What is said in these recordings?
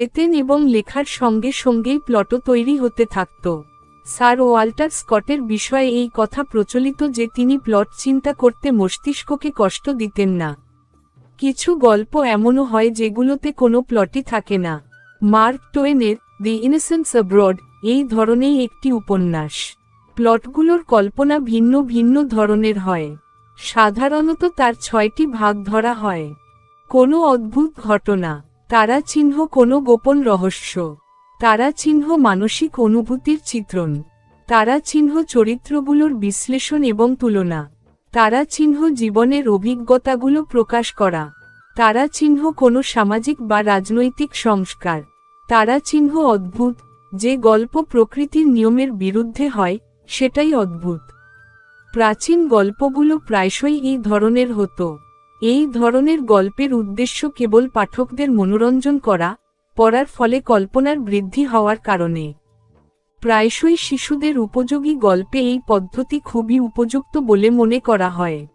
এতেন এবং লেখার সঙ্গে সঙ্গেই প্লটও তৈরি হতে থাকত। স্যার ওয়াল্টার স্কটের বিষয়ে এই কথা প্রচলিত যে তিনি প্লট চিন্তা করতে মস্তিষ্ককে কষ্ট দিতেন না। কিছু গল্প এমনও হয় যেগুলোতে কোনো প্লটই থাকে না। মার্ক টোয়েনের দি ইনোসেন্স অ্যাব্রড এই ধরনেই একটি উপন্যাস। প্লটগুলোর কল্পনা ভিন্ন ভিন্ন ধরনের হয়। সাধারণত তার ছয়টি ভাগ ধরা হয়। কোনো অদ্ভুত ঘটনা। তারা চিহ্ন কোনো গোপন রহস্য। তারা চিহ্ন মানসিক অনুভূতির চিত্রণ। তারা চিহ্ন চরিত্রগুলোর বিশ্লেষণ এবং তুলনা। তারা চিহ্ন জীবনের অভিজ্ঞতাগুলো প্রকাশ করা। তারা চিহ্ন কোনো সামাজিক বা রাজনৈতিক সংস্কার। তারা চিহ্ন অদ্ভুত, যে গল্প প্রকৃতির নিয়মের বিরুদ্ধে হয়, সেটাই অদ্ভুত। প্রাচীন গল্পগুলো প্রায়শই এই ধরনের হতো। এই ধরনের গল্পের উদ্দেশ্য কেবল পাঠকদের মনোরঞ্জন করা, পড়ার ফলে কল্পনার বৃদ্ধি হওয়ার কারণে। প্রায়শই শিশুদের উপযোগী গল্পে এই পদ্ধতি খুবই উপযুক্ত বলে মনে করা হয়।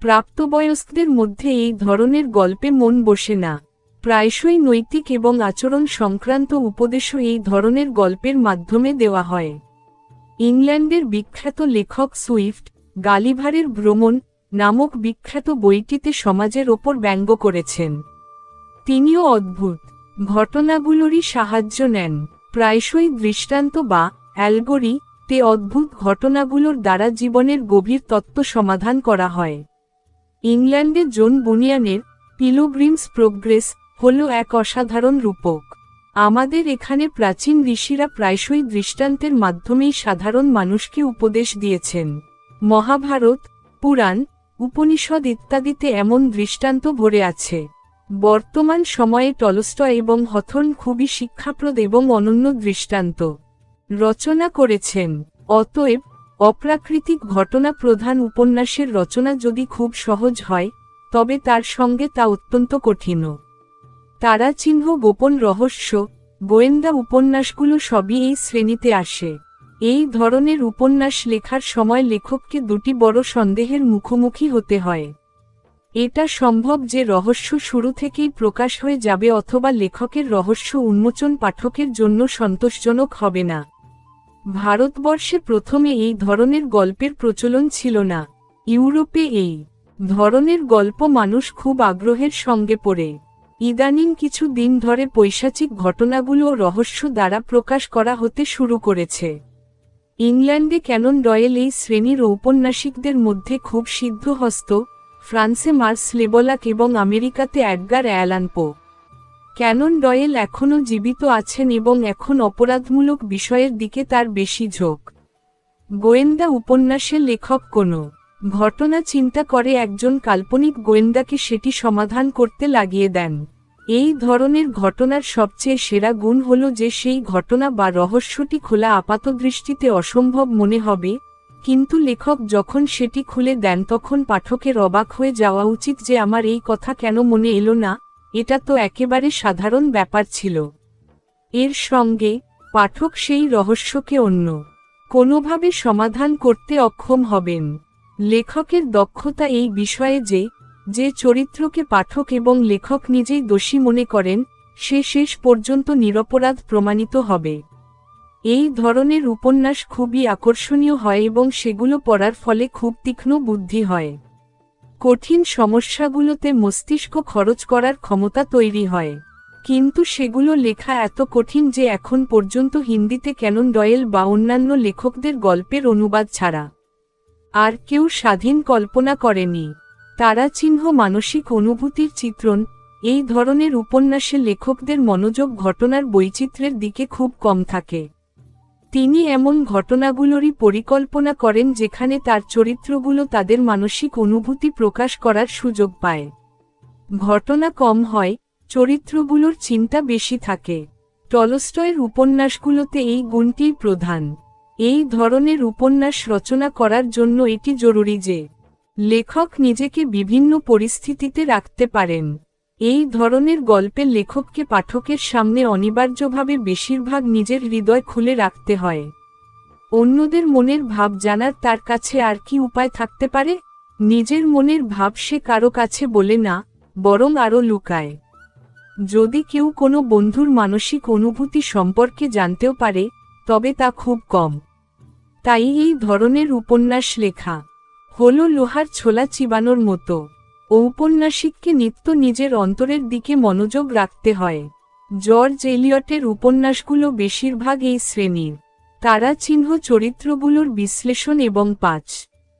প্রাপ্তবয়স্কদের মধ্যে এই ধরনের গল্পে মন বসে না। প্রায়শই নৈতিক এবং আচরণ সংক্রান্ত উপদেশও এই ধরনের গল্পের মাধ্যমে দেওয়া হয়। ইংল্যান্ডের বিখ্যাত লেখক সুইফট, গালিভারের ভ্রমণ নামক বিখ্যাত বইটিতে সমাজের ওপর ব্যঙ্গ করেছেন। তিনিও অদ্ভুত, ঘটনাগুলোরই সাহায্য নেন, প্রায়শই দৃষ্টান্ত বা অ্যালগরি তে অদ্ভুত ঘটনাগুলোর দ্বারা জীবনের গভীর তত্ত্ব সমাধান করা হয়। ইংল্যান্ডে জোন বুনিয়ানের পিলোগ্রিমস প্রোগ্রেস হল এক অসাধারণ রূপক। আমাদের এখানে প্রাচীন ঋষিরা প্রায়শই দৃষ্টান্তের মাধ্যমেই সাধারণ মানুষকে উপদেশ দিয়েছেন। মহাভারত, পুরাণ উপনিষদ ইত্যাদিতে এমন দৃষ্টান্ত ভরে আছে। বর্তমান সময়ে টলস্ট এবং হথর্ন খুবই শিক্ষাপ্রদ এবং অনন্য দৃষ্টান্ত। রচনা করেছেন, অতএব, অপ্রাকৃতিক ঘটনা প্রধান উপন্যাসের রচনা যদি খুব সহজ হয়, তবে তার সঙ্গে তা অত্যন্ত কঠিনও তারা চিহ্ন গোপন রহস্য, গোয়েন্দা উপন্যাসগুলো সবই এই শ্রেণীতে আসে। এই ধরনের উপন্যাস লেখার সময় লেখককে দুটি বড় সন্দেহের মুখোমুখি হতে হয়। এটা সম্ভব যে রহস্য শুরু থেকেই প্রকাশ হয়ে যাবে অথবা লেখকের রহস্য উন্মোচন পাঠকের জন্য সন্তোষজনক হবে না। ভারতবর্ষে প্রথমে এই ধরনের গল্পের প্রচলন ছিল না। ইউরোপে এই ধরনের গল্প মানুষ খুব আগ্রহের সঙ্গে পড়ে। ইদানিং কিছু দিন ধরে পৈশাচিক ঘটনাগুলো রহস্য দ্বারা প্রকাশ করা হতে শুরু করেছে। ইংল্যান্ডে ক্যানন ডয়েল এই শ্রেণির ঔপন্যাসিকদের মধ্যে খুব সিদ্ধহস্ত ফ্রান্সে মার্স লেবলাক এবং আমেরিকাতে অ্যাডগার অ্যালানপো ক্যানন ডয়েল এখনও জীবিত আছেন এবং এখন অপরাধমূলক বিষয়ের দিকে তার বেশি ঝোঁক। গোয়েন্দা উপন্যাসের লেখক কোনো ঘটনা চিন্তা করে একজন কাল্পনিক গোয়েন্দাকে সেটি সমাধান করতে লাগিয়ে দেন। এই ধরনের ঘটনার সবচেয়ে সেরা গুণ হল যে সেই ঘটনা বা রহস্যটি খোলা আপাতদৃষ্টিতে অসম্ভব মনে হবে, কিন্তু লেখক যখন সেটি খুলে দেন তখন পাঠকের অবাক হয়ে যাওয়া উচিত যে আমার এই কথা কেন মনে এলো না, এটা তো একেবারে সাধারণ ব্যাপার ছিল। এর সঙ্গে, পাঠক সেই রহস্যকে অন্য কোনোভাবে সমাধান করতে অক্ষম হবেন। লেখকের দক্ষতা এই বিষয়ে যে যে চরিত্রকে পাঠক এবং লেখক নিজেই দোষী মনে করেন, সে শেষ পর্যন্ত নিরপরাধ প্রমাণিত হবে। এই ধরনের উপন্যাস খুবই আকর্ষণীয় হয় এবং সেগুলো পড়ার ফলে খুব তীক্ষ্ণ বুদ্ধি হয়। কঠিন সমস্যাগুলোতে মস্তিষ্ক খরচ করার ক্ষমতা তৈরি হয়। কিন্তু সেগুলো লেখা এত কঠিন যে এখন পর্যন্ত হিন্দিতে ক্যানন ডয়েল বা অন্যান্য লেখকদের গল্পের অনুবাদ ছাড়া। আর কেউ স্বাধীন কল্পনা করেনি। তারা চিহ্ন মানসিক অনুভূতির চিত্রণ, এই ধরনের উপন্যাসে লেখকদের মনোযোগ ঘটনার বৈচিত্র্যের দিকে খুব কম থাকে। তিনি এমন ঘটনাগুলোরই পরিকল্পনা করেন যেখানে তার চরিত্রগুলো তাদের মানসিক অনুভূতি প্রকাশ করার সুযোগ পায়। ঘটনা কম হয়, চরিত্রগুলোর চিন্তা বেশি থাকে। টলস্টয়ের উপন্যাসগুলোতে এই গুণটিই প্রধান। এই ধরনের উপন্যাস রচনা করার জন্য এটি জরুরি যে লেখক নিজেকে বিভিন্ন পরিস্থিতিতে রাখতে পারেন। এই ধরনের গল্পের লেখককে পাঠকের সামনে অনিবার্যভাবে বেশিরভাগ নিজের হৃদয় খুলে রাখতে হয়। অন্যদের মনের ভাব জানার তার কাছে আর কি উপায় থাকতে পারে? নিজের মনের ভাব সে কারও কাছে বলে না, বরং আরও লুকায়। যদি কেউ কোনো বন্ধুর মানসিক অনুভূতি সম্পর্কে জানতেও পারে, তবে তা খুব কম। তাই এই ধরনের উপন্যাস লেখা হল লোহার ছোলা চিবানোর মতো। ঔপন্যাসিককে নিত্য নিজের অন্তরের দিকে মনোযোগ রাখতে হয়। জর্জ এলিয়টের উপন্যাসগুলো বেশিরভাগ এই শ্রেণির। তারা চিহ্ন চরিত্রগুলোর বিশ্লেষণ এবং পাঁচ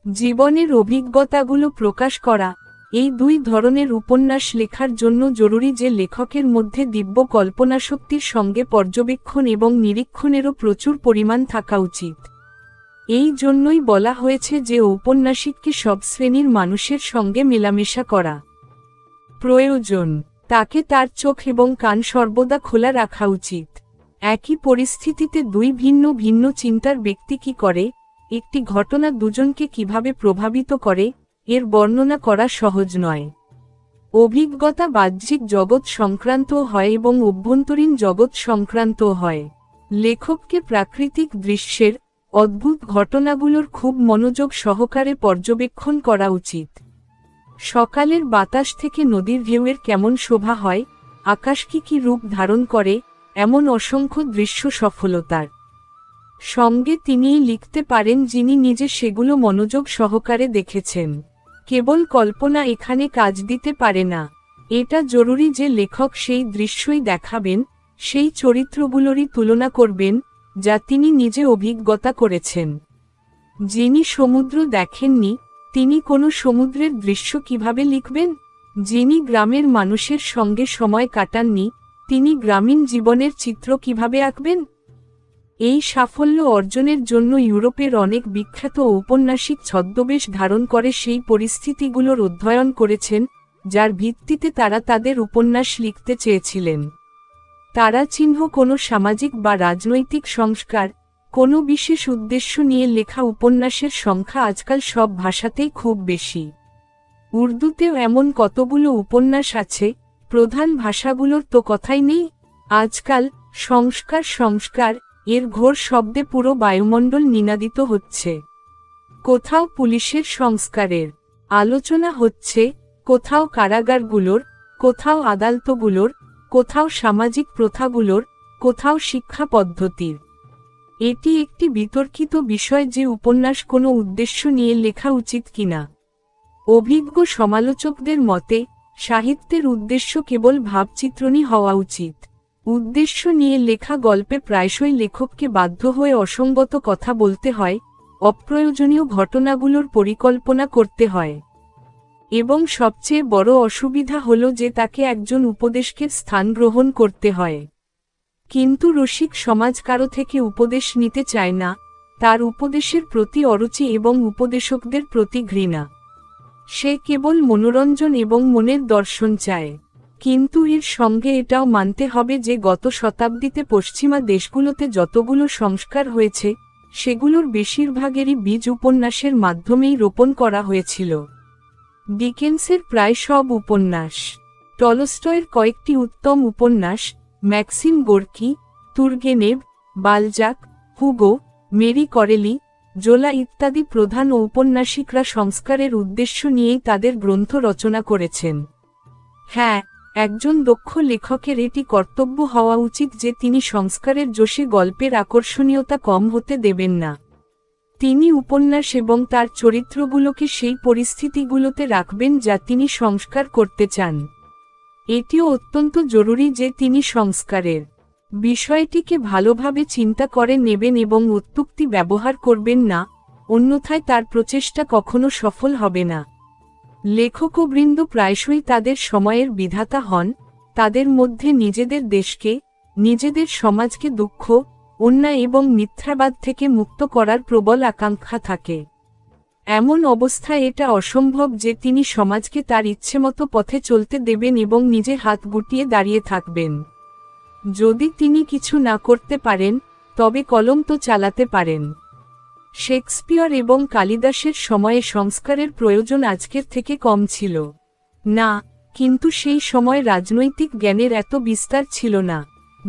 জীবনের অভিজ্ঞতাগুলো প্রকাশ করা এই দুই ধরনের উপন্যাস লেখার জন্য জরুরি যে লেখকের মধ্যে দিব্য কল্পনাশক্তির সঙ্গে পর্যবেক্ষণ এবং নিরীক্ষণেরও প্রচুর পরিমাণ থাকা উচিত। এই জন্যই বলা হয়েছে যে ঔপন্যাসিককে সব শ্রেণির মানুষের সঙ্গে মেলামেশা করা প্রয়োজন। তাকে তার চোখ এবং কান সর্বদা খোলা রাখা উচিত। একই পরিস্থিতিতে দুই ভিন্ন ভিন্ন চিন্তার ব্যক্তি কি করে? একটি ঘটনা দুজনকে কীভাবে প্রভাবিত করে? এর বর্ণনা করা সহজ নয়। অভিজ্ঞতা বাহ্যিক জগৎ সংক্রান্ত হয় এবং অভ্যন্তরীণ জগৎ সংক্রান্ত হয়। লেখককে প্রাকৃতিক দৃশ্যের অদ্ভুত ঘটনাগুলোর খুব মনোযোগ সহকারে পর্যবেক্ষণ করা উচিত। সকালের বাতাস থেকে নদীর ঢেউয়ের কেমন শোভা হয়, আকাশ কি কি রূপ ধারণ করে, এমন অসংখ্য দৃশ্য সফলতার। সঙ্গে তিনিই লিখতে পারেন যিনি নিজে সেগুলো মনোযোগ সহকারে দেখেছেন। কেবল কল্পনা এখানে কাজ দিতে পারে না। এটা জরুরি যে লেখক সেই দৃশ্যই দেখাবেন, সেই চরিত্রগুলোরই তুলনা করবেন যা তিনি নিজে অভিজ্ঞতা করেছেন। যিনি সমুদ্র দেখেননি, তিনি কোনো সমুদ্রের দৃশ্য কীভাবে লিখবেন? যিনি গ্রামের মানুষের সঙ্গে সময় কাটাননি, তিনি গ্রামীণ জীবনের চিত্র কীভাবে আঁকবেন? এই সাফল্য অর্জনের জন্য ইউরোপের অনেক বিখ্যাত ঔপন্যাসিক ছদ্মবেশ ধারণ করে সেই পরিস্থিতিগুলোর অধ্যয়ন করেছেন, যার ভিত্তিতে তারা তাদের উপন্যাস লিখতে চেয়েছিলেন। তারা চিহ্ন কোনো সামাজিক বা রাজনৈতিক সংস্কার, কোনো বিশেষ উদ্দেশ্য নিয়ে লেখা উপন্যাসের সংখ্যা আজকাল সব ভাষাতেই খুব বেশি। উর্দুতেও এমন কতগুলো উপন্যাস আছে, প্রধান ভাষাগুলোর তো কথাই নেই। আজকাল সংস্কার সংস্কার, এর ঘোর শব্দে পুরো বায়ুমণ্ডল নিনাদিত হচ্ছে। কোথাও পুলিশের সংস্কারের আলোচনা হচ্ছে, কোথাও কারাগারগুলোর, কোথাও আদালতগুলোর কোথাও সামাজিক প্রথাগুলোর, কোথাও শিক্ষা পদ্ধতির। এটি একটি বিতর্কিত বিষয় যে উপন্যাস কোনো উদ্দেশ্য নিয়ে লেখা উচিত কিনা। অভিজ্ঞ সমালোচকদের মতে, সাহিত্যের উদ্দেশ্য কেবল ভাবচিত্রণী হওয়া উচিত। উদ্দেশ্য নিয়ে লেখা গল্পে প্রায়শই লেখককে বাধ্য হয়ে অসঙ্গত কথা বলতে হয়, অপ্রয়োজনীয় ঘটনাগুলোর পরিকল্পনা করতে হয়। এবং সবচেয়ে বড় অসুবিধা হল যে তাকে একজন উপদেশকের স্থান গ্রহণ করতে হয়। কিন্তু রসিক সমাজ কারও থেকে উপদেশ নিতে চায় না, তার উপদেশের প্রতি অরুচি এবং উপদেশকদের প্রতি ঘৃণা। সে কেবল মনোরঞ্জন এবং মনের দর্শন চায়। কিন্তু এর সঙ্গে এটাও মানতে হবে যে গত শতাব্দীতে পশ্চিমা দেশগুলোতে যতগুলো সংস্কার হয়েছে, সেগুলোর বেশিরভাগেরই বীজ উপন্যাসের মাধ্যমেই রোপণ করা হয়েছিল। ডিকেন্সের প্রায় সব উপন্যাস। টলস্টয়ের কয়েকটি উত্তম উপন্যাস, Maxim Gorky Turgenev Balzac, Hugo, Marie Corelli, Zola ইত্যাদি প্রধান ঔপন্যাসিকরা সংস্কারের উদ্দেশ্য নিয়েই তাদের গ্রন্থ রচনা করেছেন। হ্যাঁ একজন দক্ষ লেখকের এটি কর্তব্য হওয়া উচিত যে তিনি সংস্কারের জোশে গল্পের আকর্ষণীয়তা কম হতে দেবেন না। তিনি উপন্যাস এবং তার চরিত্রগুলোকে সেই পরিস্থিতিগুলোতে রাখবেন যা তিনি সংস্কার করতে চান। এটিও অত্যন্ত জরুরি যে তিনি সংস্কারের বিষয়টিকে ভালোভাবে চিন্তা করে নেবেন এবং উত্তুক্তি ব্যবহার করবেন না, অন্যথায় তার প্রচেষ্টা কখনো সফল হবে না। লেখকবৃন্দ প্রায়শই তাদের সময়ের বিধাতা হন, তাদের মধ্যে নিজেদের দেশকে, নিজেদের সমাজকে দুঃখ অন্যায় এবং মিথ্যাবাদ থেকে মুক্ত করার প্রবল আকাঙ্ক্ষা থাকে। এমন অবস্থায় এটা অসম্ভব যে তিনি সমাজকে তার ইচ্ছেমতো পথে চলতে দেবেন এবং নিজে হাত গুটিয়ে দাঁড়িয়ে থাকবেন। যদি তিনি কিছু না করতে পারেন, তবে কলম তো চালাতে পারেন। শেক্সপিয়র এবং কালিদাসের সময়ে সংস্কারের প্রয়োজন আজকের থেকে কম ছিল। না, কিন্তু সেই সময় রাজনৈতিক জ্ঞানের এত বিস্তার ছিল না।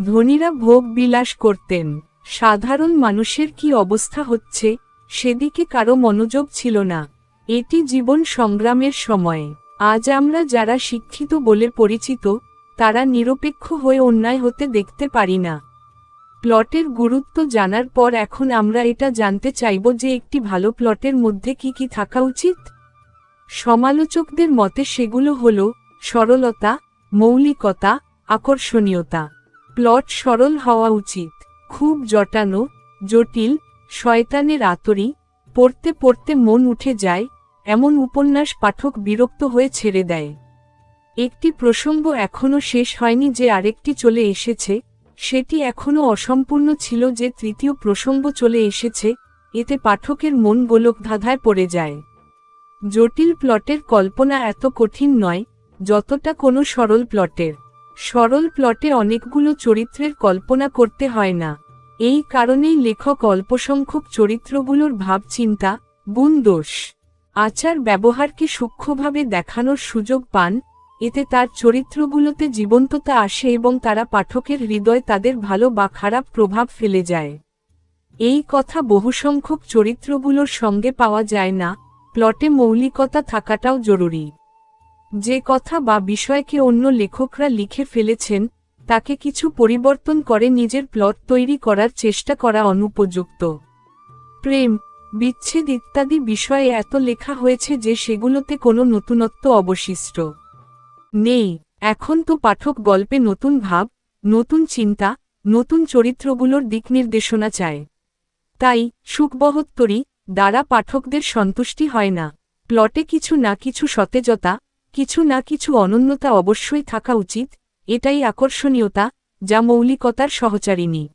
ধনীরা ভোগ বিলাস করতেন। সাধারণ মানুষের কি অবস্থা হচ্ছে? সেদিকে কারও মনোযোগ ছিল না। এটি জীবন সংগ্রামের সময়। আজ আমরা যারা শিক্ষিত বলে পরিচিত, তারা নিরপেক্ষ হয়ে অন্যায় হতে দেখতে পারি না। প্লটের গুরুত্ব জানার পর এখন আমরা এটা জানতে চাইব যে একটি ভালো প্লটের মধ্যে কি কি থাকা উচিত। সমালোচকদের মতে সেগুলো হল সরলতা, মৌলিকতা, আকর্ষণীয়তা। প্লট সরল হওয়া উচিত। খুব জটানো, জটিল, শয়তানের আতরি পড়তে পড়তে মন উঠে যায়, এমন উপন্যাস পাঠক বিরক্ত হয়ে ছেড়ে দেয়। একটি প্রসঙ্গ এখনও শেষ হয়নি যে আরেকটি চলে এসেছে, সেটি এখনও অসম্পূর্ণ ছিল যে তৃতীয় প্রসঙ্গ চলে এসেছে, এতে পাঠকের মন গোলক ধাঁধায় পড়ে যায়। জটিল প্লটের কল্পনা এত কঠিন নয়, যতটা কোনো সরল প্লটের। সরল প্লটে অনেকগুলো চরিত্রের কল্পনা করতে হয় না। এই কারণেই লেখক অল্পসংখ্যক চরিত্রগুলোর ভাবচিন্তা, গুণ দোষ, আচার ব্যবহারকে সূক্ষ্মভাবে দেখানোর সুযোগ পান, এতে তার চরিত্রগুলোতে জীবন্ততা আসে এবং তারা পাঠকের হৃদয় তাদের ভালো বা খারাপ প্রভাব ফেলে যায়। এই কথা বহুসংখ্যক চরিত্রগুলোর সঙ্গে পাওয়া যায় না, প্লটে মৌলিকতা থাকাটাও জরুরি। যে কথা বা বিষয়কে অন্য লেখকরা লিখে ফেলেছেন, তাকে কিছু পরিবর্তন করে নিজের প্লট তৈরি করার চেষ্টা করা অনুপযুক্ত। প্রেম, বিচ্ছেদ ইত্যাদি বিষয়ে এত লেখা হয়েছে যে সেগুলোতে কোনো নতুনত্ব অবশিষ্ট নেই। এখন তো পাঠক গল্পে নতুন ভাব, নতুন চিন্তা, নতুন চরিত্রগুলোর দিক নির্দেশনা চায়। তাই সুখবহত্তরী দ্বারা পাঠকদের সন্তুষ্টি হয় না। প্লটে কিছু না কিছু সতেজতা কিছু না কিছু অনন্যতা অবশ্যই থাকা উচিত, এটাই আকর্ষণীয়তা, যা মৌলিকতার সহচারিণী।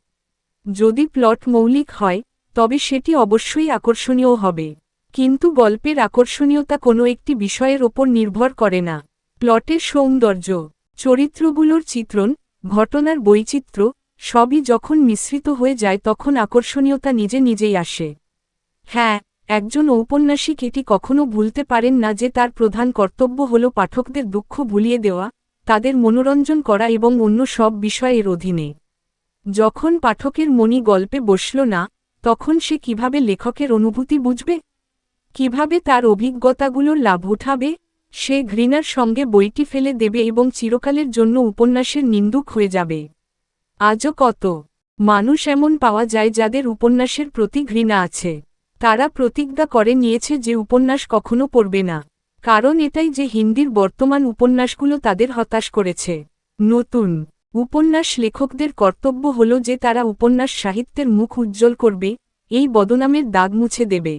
যদি প্লট মৌলিক হয়, তবে সেটি অবশ্যই আকর্ষণীয় হবে। কিন্তু গল্পের আকর্ষণীয়তা কোনো একটি বিষয়ের ওপর নির্ভর করে না। প্লটের সৌন্দর্য, চরিত্রগুলোর চিত্রণ, ঘটনার বৈচিত্র্য, সবই যখন মিশ্রিত হয়ে যায় তখন আকর্ষণীয়তা নিজে নিজেই আসে। হ্যাঁ একজন ঔপন্যাসিক এটি কখনো ভুলতে পারেন না যে তার প্রধান কর্তব্য হল পাঠকদের দুঃখ ভুলিয়ে দেওয়া, তাদের মনোরঞ্জন করা এবং অন্য সব বিষয়ের অধীনে। যখন পাঠকের মনি গল্পে বসল না, তখন সে কীভাবে লেখকের অনুভূতি বুঝবে? কীভাবে তার অভিজ্ঞতাগুলোর লাভ উঠাবে? সে ঘৃণার সঙ্গে বইটি ফেলে দেবে এবং চিরকালের জন্য উপন্যাসের নিন্দুক হয়ে যাবে। আজও কত মানুষ এমন পাওয়া যায় যাদের উপন্যাসের প্রতি ঘৃণা আছে। তারা প্রতিজ্ঞা করে নিয়েছে যে উপন্যাস কখনো পড়বে না। কারণ এটাই যে হিন্দির বর্তমান উপন্যাসগুলো তাদের হতাশ করেছে। নতুন উপন্যাস লেখকদের কর্তব্য হল যে তারা উপন্যাস সাহিত্যের মুখ উজ্জ্বল করবে, এই বদনামের দাগ মুছে দেবে।